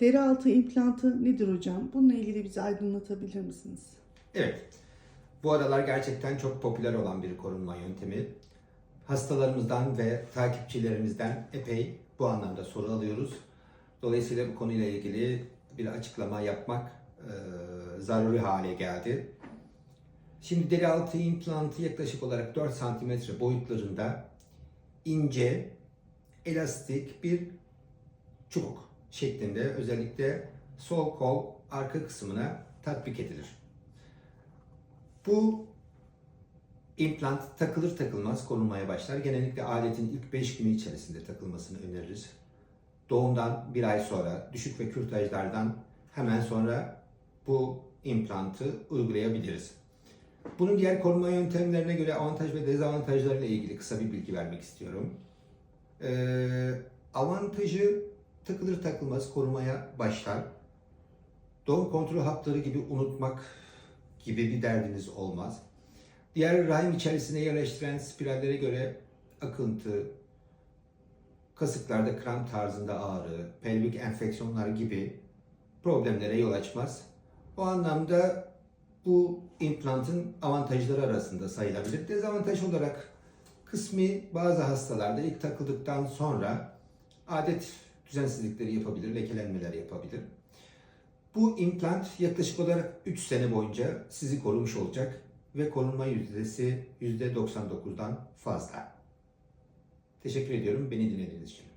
Deri altı implantı nedir hocam? Bununla ilgili bize aydınlatabilir misiniz? Evet. Bu aralar gerçekten çok popüler olan bir korunma yöntemi. Hastalarımızdan ve takipçilerimizden epey bu anlamda soru alıyoruz. Dolayısıyla bu konuyla ilgili bir açıklama yapmak e, zaruri hale geldi. Şimdi deri altı implantı yaklaşık olarak 4 cm boyutlarında ince, elastik bir çubuk şeklinde özellikle sol kol arka kısmına tatbik edilir. Bu implant takılır takılmaz korunmaya başlar. Genellikle aletin ilk 5 günü içerisinde takılmasını öneririz. Doğumdan bir ay sonra düşük ve kürtajlardan hemen sonra bu implantı uygulayabiliriz. Bunun diğer korunma yöntemlerine göre avantaj ve dezavantajlarıyla ilgili kısa bir bilgi vermek istiyorum. Ee, avantajı takılır takılmaz korumaya başlar. Doğum kontrol hapları gibi unutmak gibi bir derdiniz olmaz. Diğer rahim içerisine yerleştiren spirallere göre akıntı, kasıklarda kramp tarzında ağrı, pelvik enfeksiyonlar gibi problemlere yol açmaz. O anlamda bu implantın avantajları arasında sayılabilir. Dezavantaj olarak kısmi bazı hastalarda ilk takıldıktan sonra adet düzensizlikleri yapabilir, lekelenmeler yapabilir. Bu implant yaklaşık olarak 3 sene boyunca sizi korumuş olacak ve korunma yüzdesi %99'dan fazla. Teşekkür ediyorum beni dinlediğiniz için.